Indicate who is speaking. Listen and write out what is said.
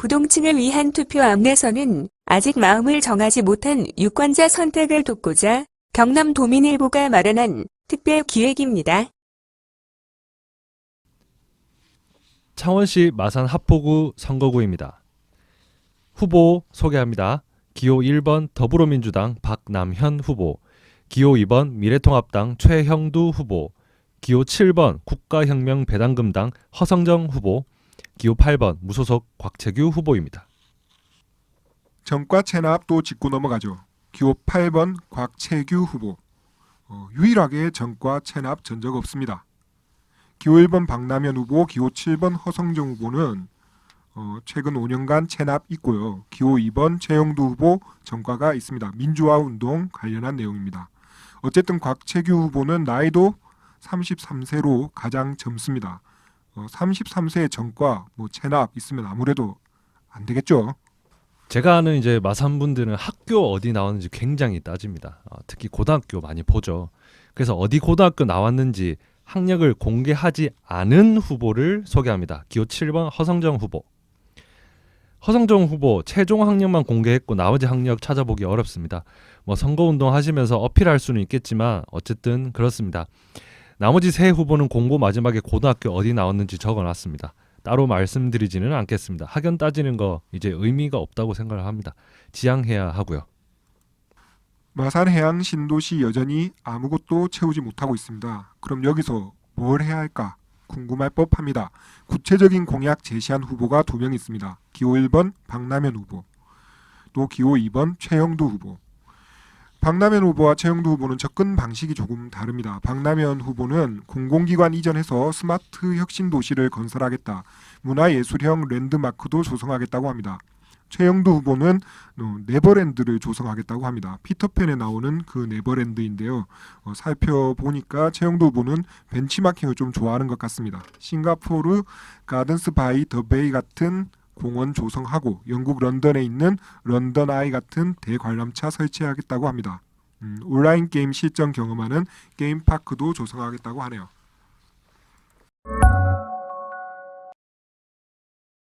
Speaker 1: 부동층을 위한 투표 안내서는 아직 마음을 정하지 못한 유권자 선택을 돕고자 경남도민일보가 마련한 특별 기획입니다.
Speaker 2: 창원시 마산 합포구 선거구입니다. 후보 소개합니다. 기호 1번 더불어민주당 박남현 후보, 기호 2번 미래통합당 최형두 후보, 기호 7번 국가혁명배당금당 허성정 후보, 기호 8번 무소속 곽채규 후보입니다.
Speaker 3: 정과 체납 또 짚고 넘어가죠. 기호 8번 곽채규 후보. 어, 유일하게 정과 체납 전적 없습니다. 기호 1번 박남현 후보, 기호 7번 허성정 후보는 어, 최근 5년간 체납 있고요. 기호 2번 최영두 후보 정과가 있습니다. 민주화 운동 관련한 내용입니다. 어쨌든 곽채규 후보는 나이도 33세로 가장 젊습니다. 어, 33세의 정과 뭐 체납 있으면 아무래도 안 되겠죠.
Speaker 2: 제가 아는 이제 마산 분들은 학교 어디 나왔는지 굉장히 따집니다. 어, 특히 고등학교 많이 보죠. 그래서 어디 고등학교 나왔는지 학력을 공개하지 않은 후보를 소개합니다. 기호 7번 허성정 후보. 허성정 후보 최종 학력만 공개했고 나머지 학력 찾아보기 어렵습니다. 뭐 선거운동 하시면서 어필할 수는 있겠지만 어쨌든 그렇습니다. 나머지 세 후보는 공고 마지막에 고등학교 어디 나왔는지 적어놨습니다. 따로 말씀드리지는 않겠습니다. 학연 따지는 거 이제 의미가 없다고 생각을 합니다. 지양해야 하고요.
Speaker 3: 마산 해양 신도시 여전히 아무것도 채우지 못하고 있습니다. 그럼 여기서 뭘 해야 할까 궁금할 법합니다. 구체적인 공약 제시한 후보가 두 명 있습니다. 기호 1번 박남현 후보, 또 기호 2번 최영두 후보. 박남현 후보와 최영두 후보는 접근 방식이 조금 다릅니다. 박남현 후보는 공공기관 이전해서 스마트 혁신 도시를 건설하겠다. 문화예술형 랜드마크도 조성하겠다고 합니다. 최영두 후보는 어, 네버랜드를 조성하겠다고 합니다. 피터팬에 나오는 그 네버랜드인데요. 어, 살펴보니까 최영두 후보는 벤치마킹을 좀 좋아하는 것 같습니다. 싱가포르 가든스 바이 더 베이 같은 공원 조성하고 영국 런던에 있는 런던 아이 같은 대관람차 설치하겠다고 합니다. 음, 온라인 게임 실전 경험하는 게임 파크도 조성하겠다고 하네요.